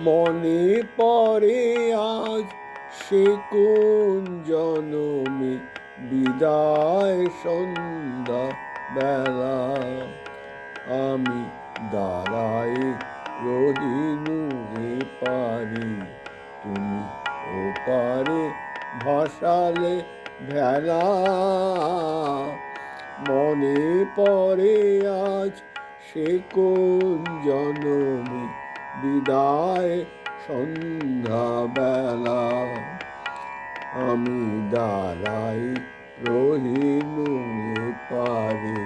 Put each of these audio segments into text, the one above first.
মনে পড়ে আজ সে কোন জনমে? বিদায় সন্ধ্যা বেলা। আমি দাঁড়াই রহিনু এ পারি তুমি ও পারে ভাসালে ভেলা। মনে পড়ে আজ সে কোন জনমে? বিদায় সন্ধ্যা বেলা আমি দাঁড়াই রহিনু পারে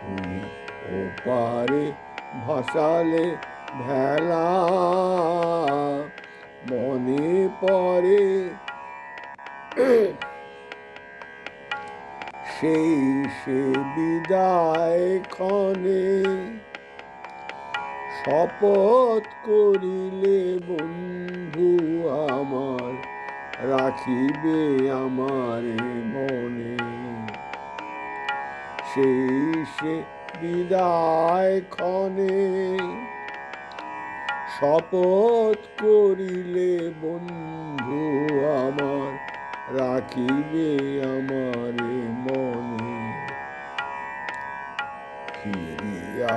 তুমি ও পারে ভাসালে ভেলা। মনে পড়ে সেই সে বিদায় ক্ষণে। শপথ করিলে বন্ধু আমার, রাখিবে আমার মনে। সেই সে বিদায় ক্ষণে শপথ করিলে বন্ধু আমার, রাখিবে আমার মনে। ফিরিয়া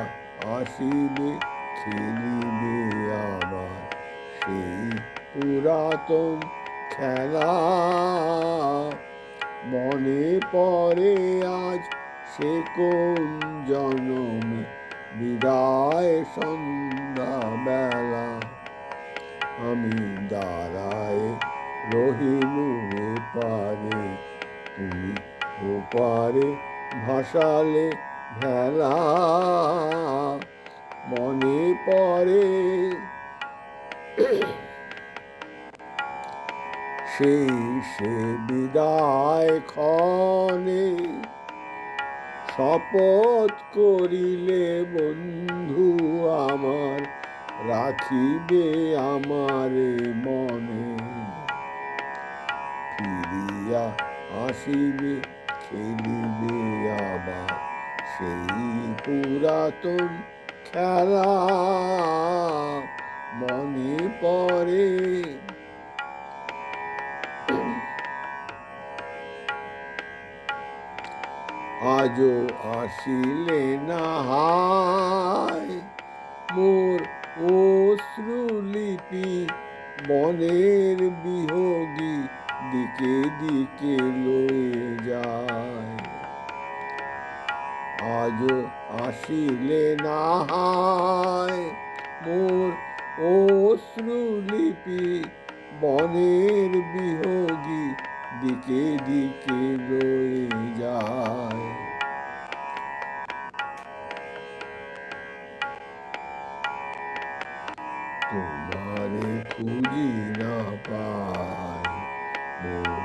আসিবে খেলিবে আবার সেই পুরাতন খেলা। মনে পড়ে আজ সে কোন জনমে বিদায় সন্ধ্যা বেলা আমি দাঁড়ায় রহিনু এ পারে, তুমি ও পারে ভাসালে ভেলা। মনে পড়ে। সেই সে বিদায় ক্ষণে শপথ করিলে বন্ধু আমার, রাখিবে আমারে মনে। ফিরিয়া আসিবে, খেলিবে আবার সেই পুরাতন খেলা মনে পড়ে। আজও আসিলে না হায় মোর অশ্রুলিপি বনের বিহগী দিকে দিকে লয়ে যায়। আজও আসিলে না হায় মোর অশ্রুলিপি বনের বিহগী দিকে দিকে লয়ে যায়। তোমারে খুঁজি না পাই, মোর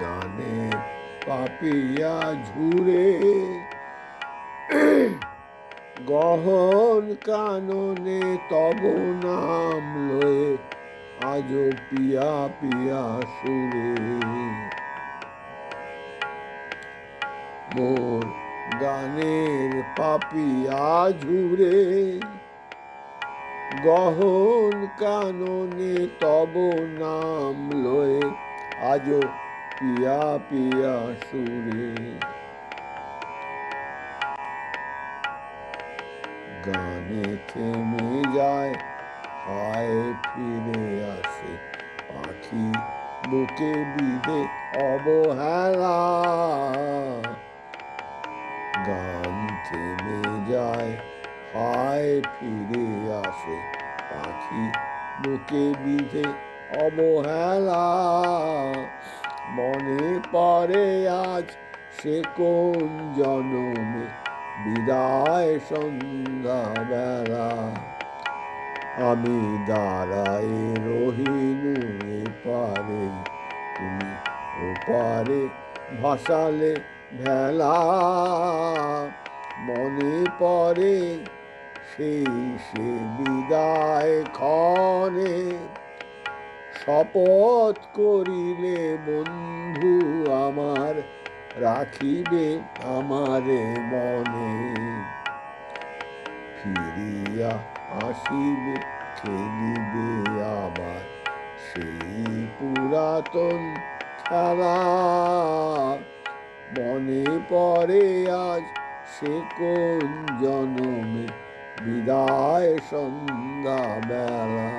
গানে পাপিয়া ঝুরে গহন কাননে তব নাম লয়ে আজ পিয়া পিয়া সুরে মোর গানের পাপিয়া ঝুরে গহন কাননে তব নাম লয়ে আজ পিয়া পিয়া সুরে গানে থেমে যায়। হায় ফিরে আসে পাখি, বুকে বিধে অবহেলা। গান থেমে যায় হায় ফিরে আসে পাখি, বুকে বিধে অবহেলা। মনে পড়ে আজ সে কোন জনমে বিদায় সন্ধ্যা বেলা আমি দাঁড়াই রহিনু পারে তুমি ও পারে ভাসালে ভেলা। মনে পড়ে সেই সে বিদায় ক্ষণে। শপথ করিলে বন্ধু আমার রাখিবে আমারে মনে। ফিরিয়া আসিবে, খেলিবে আবার সেই পুরাতন খেলা মনে পড়ে আজ সে কোন জনমে, বিদায় সন্ধ্যা বেলা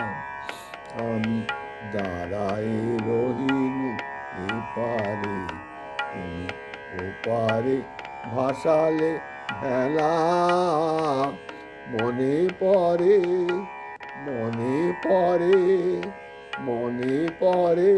আমি দাঁড়ায় রহিন এপারে, তুমি ওপারে ভাসালে ভেলা মনে পড়ে মনে পড়ে মনে পড়ে।